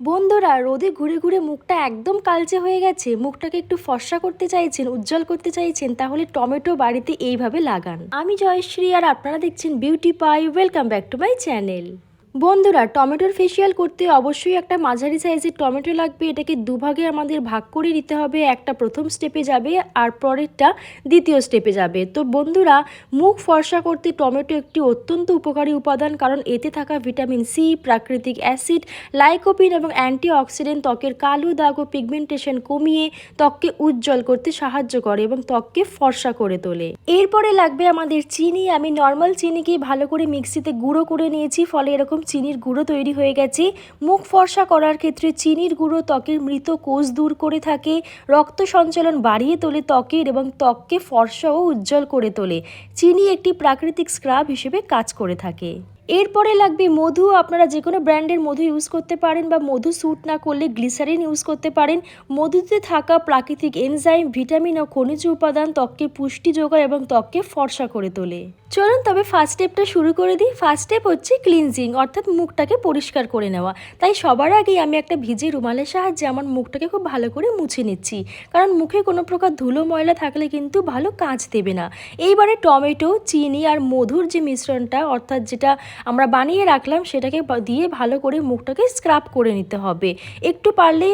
বন্ধুরা, রোদে ঘুরে ঘুরে মুখটা একদম কালচে হয়ে গেছে। মুখটাকে একটু ফর্সা করতে চাইছেন, উজ্জ্বল করতে চাইছেন, তাহলে টমেটো বাড়িতে এইভাবে লাগান। আমি জয়শ্রী আর আপনারা দেখছেন beauty pie welcome back to my channel বন্ধুরা, টমেটোর ফেসিয়াল করতে অবশ্যই একটা মাঝারি সাইজের টমেটো লাগবে। এটাকে দুভাগে আমাদের ভাগ করে নিতে হবে। একটা প্রথম স্টেপে যাবে আর পরেরটা দ্বিতীয় স্টেপে যাবে। তো বন্ধুরা, মুখ ফর্সা করতে টমেটো একটি অত্যন্ত উপকারী উপাদান কারণ এতে থাকা ভিটামিন সি প্রাকৃতিক অ্যাসিড লাইকোপিন এবং অ্যান্টিঅক্সিডেন্ট ত্বকের কালো দাগ ও পিগমেন্টেশন কমিয়ে ত্বককে উজ্জ্বল করতে সাহায্য করে এবং ত্বককে ফর্সা করে তোলে। এরপরে লাগবে আমাদের চিনি। আমি নর্মাল চিনিকে ভালো করে মিক্সিতে গুঁড়ো করে নিয়েছি, ফলে এরকম চিনির গুঁড়ো তৈরি হয়ে গেছে। মুখ ফর্সা করার ক্ষেত্রে চিনির গুঁড়ো ত্বকের মৃত কোষ দূর করে থাকে। রক্ত সঞ্চালন বাড়িয়ে তোলে ত্বকের এবং ত্বককে ফর্সা ও উজ্জ্বল করে তোলে। চিনি একটি প্রাকৃতিক স্ক্রাব হিসেবে কাজ করে থাকে। এরপরে লাগবে মধু। আপনারা যে কোনো ব্র্যান্ডের মধু ইউজ করতে পারেন বা মধু স্যুট না করলে গ্লিসারিন ইউজ করতে পারেন। মধুতে থাকা প্রাকৃতিক এনজাইম ভিটামিন ও খনিজ উপাদান ত্বককে পুষ্টি যোগায় এবং ত্বককে ফর্সা করে তোলে। চলুন তবে ফার্স্ট স্টেপটা শুরু করে দিই। ফার্স্ট স্টেপ হচ্ছে ক্লিনজিং অর্থাৎ মুখটাকে পরিষ্কার করে নেওয়া। তাই সবার আগেই আমি একটা ভিজে রুমালের সাহায্যে আমার মুখটাকে খুব ভালো করে মুছে নিচ্ছি। কারণ মুখে কোনো প্রকার ধুলো ময়লা থাকলে কিন্তু ভালো কাজ দেবে না। এইবারে টমেটো, চিনি আর মধুর যে মিশ্রণটা, অর্থাৎ যেটা আমরা বানিয়ে রাখলাম সেটাকে দিয়ে ভালো করে মুখটাকে স্ক্রাব করে নিতে হবে। একটু পারলে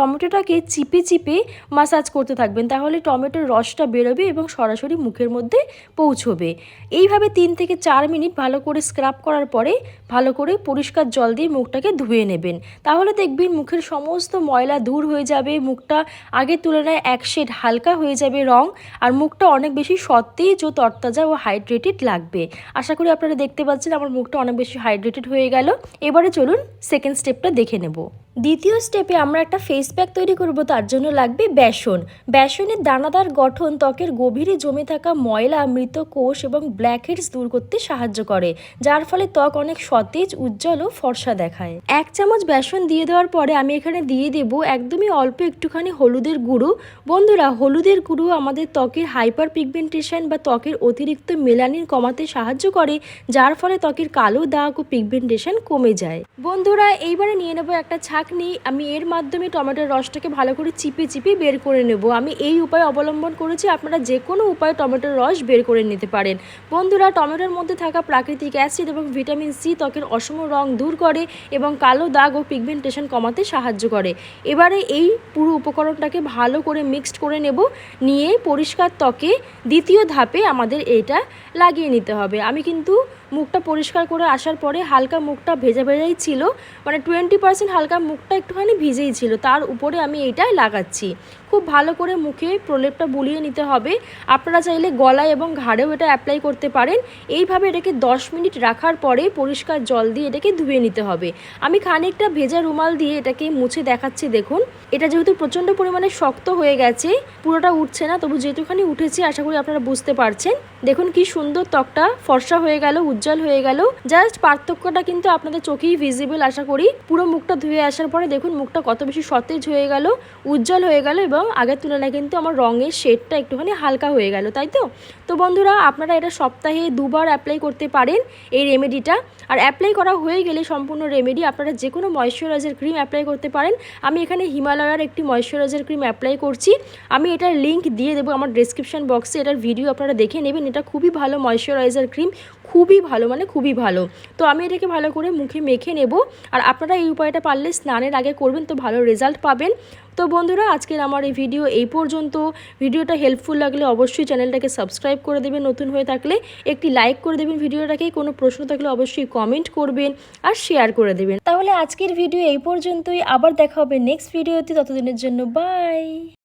টমেটোটাকে চিপে চিপে মাসাজ করতে থাকবেন, তাহলে টমেটোর রসটা বেরোবে এবং সরাসরি মুখের মধ্যে পৌঁছবে। এইভাবে তিন থেকে চার মিনিট ভালো করে স্ক্রাব করার পরে ভালো করে পরিষ্কার জল দিয়ে মুখটাকে ধুয়ে নেবেন। তাহলে দেখবেন মুখের সমস্ত ময়লা দূর হয়ে যাবে, মুখটা আগের তুলনায় এক শেড হালকা হয়ে যাবে রং, আর মুখটা অনেক বেশি সতেজ ও তরতাজা ও হাইড্রেটেড লাগবে। আশা করি আপনারা দেখতে পাচ্ছেন আমার মুখটা অনেক বেশি হাইড্রেটেড হয়ে গেল। এবারে চলুন সেকেন্ড স্টেপটা দেখে নেব। দ্বিতীয় স্টেপে আমরা একটা ফেস প্যাক তৈরি করব, তার জন্য লাগবে বেসন। বেসনের দানাদার গঠন ত্বকের গভীরে জমে থাকা ময়লা, মৃত কোষ এবং ব্ল্যাকহেডস দূর করতে সাহায্য করে, যার ফলে ত্বক অনেক সতেজ, উজ্জ্বল ও ফর্সা দেখায়। এক চামচ বেসন দিয়ে দেওয়ার পরে আমি এখানে দিয়ে দেব একদমই অল্প একটুখানি হলুদের গুঁড়ো। বন্ধুরা, হলুদের গুঁড়ো আমাদের ত্বকের হাইপার পিগমেন্টেশন বা ত্বকের অতিরিক্ত মেলানিন কমাতে সাহায্য করে, যার ফলে ত্বকের কালো দাগ ও পিগমেন্টেশন কমে যায়। বন্ধুরা, এইবারে নিয়ে নেব একটা ছাকনি। আমি এর মাধ্যমে টমেটোর রসটাকে ভালো করে চিপে চিপে বের করে নেব। আমি এই উপায় অবলম্বন করেছি, আপনারা যে কোনো উপায়ে টমেটোর রস বের করে নিতে পারেন। বন্ধুরা, টমেটোর মধ্যে থাকা প্রাকৃতিক অ্যাসিড এবং ভিটামিন সি ত্বকের অসম রং দূর করে এবং কালো দাগ ও পিগমেন্টেশন কমাতে সাহায্য করে। এবারে এই পুরো উপকরণটাকে ভালো করে মিক্সড করে নেব, নিয়ে পরিষ্কার ত্বকে দ্বিতীয় ধাপে আমাদের এটা লাগিয়ে নিতে হবে। আমি কিন্তু মুখটা পরিষ্কার করে আসার পরে হালকা মুখটা ভেজা ভেজাই ছিল মানে টোয়েন্টি পার্সেন্ট হালকা মুখটা একটুখানি ভিজেই ছিল। তার উপরে আমি এটাই লাগাচ্ছি। খুব ভালো করে মুখে প্রলেপটা বুলিয়ে নিতে হবে। আপনারা চাইলে গলায় এবং ঘাড়েও এটা অ্যাপ্লাই করতে পারেন। এইভাবে এটাকে 10 মিনিট রাখার পরে পরিষ্কার জল দিয়ে এটাকে ধুয়ে নিতে হবে। আমি খানিকটা ভেজা রুমাল দিয়ে এটাকে মুছে দেখাচ্ছি, দেখুন। এটা যেহেতু প্রচণ্ড পরিমাণে শক্ত হয়ে গেছে, পুরোটা উঠছে না, তবু যেটুখানি উঠেছে, আশা করি আপনারা বুঝতে পারছেন। দেখুন কি সুন্দর ত্বকটা ফর্সা হয়ে গেল, উজ্জ্বল হয়ে গেল। জাস্ট পার্থক্যটা কিন্তু আপনাদের চোখেই ভিজিবল আশা করি। পুরো মুখটা ধুয়ে আসার পরে দেখুন মুখটা কত বেশি সতেজ হয়ে গেল, উজ্জ্বল হয়ে গেল এবং আগের তুলনায় কিন্তু আমার রঙের শেডটা একটুখানি হালকা হয়ে গেল, তাই তো? তো বন্ধুরা, আপনারা এটা সপ্তাহে দুবার অ্যাপ্লাই করতে পারেন এই রেমেডিটা আর অ্যাপ্লাই করা হয়ে গেলে সম্পূর্ণ রেমেডি আপনারা যে কোনো ময়শ্চারাইজার ক্রিম অ্যাপ্লাই করতে পারেন। আমি এখানে হিমালয়ার একটি ময়শ্চারাইজার ক্রিম অ্যাপ্লাই করছি। আমি এটার লিঙ্ক দিয়ে দেবো আমার ডিসক্রিপশন বক্সে এটার ভিডিও আপনারা দেখে নেবেন। এটা খুবই ভালো ময়শ্চারাইজার ক্রিম খুবই ভালো মানে খুবই ভালো। তো আমি এটাকে ভালো করে মুখে মেখে নেব। আর আপনারা এই উপায়টা পারলে স্নানের আগে করবেন, তো ভালো রেজাল্ট পাবেন। তো বন্ধুরা, আজকের আমার এই ভিডিও এই পর্যন্ত। ভিডিওটা হেল্পফুল লাগলে অবশ্যই চ্যানেলটাকে সাবস্ক্রাইব করে দেবেন নতুন হয়ে থাকলে। একটি লাইক করে দেবেন ভিডিওটাকে কোনো প্রশ্ন থাকলে অবশ্যই কমেন্ট করবেন আর শেয়ার করে দেবেন। তাহলে আজকের ভিডিও এই পর্যন্তই। আবার দেখা হবে নেক্সট ভিডিওতে ততদিনের জন্য বাই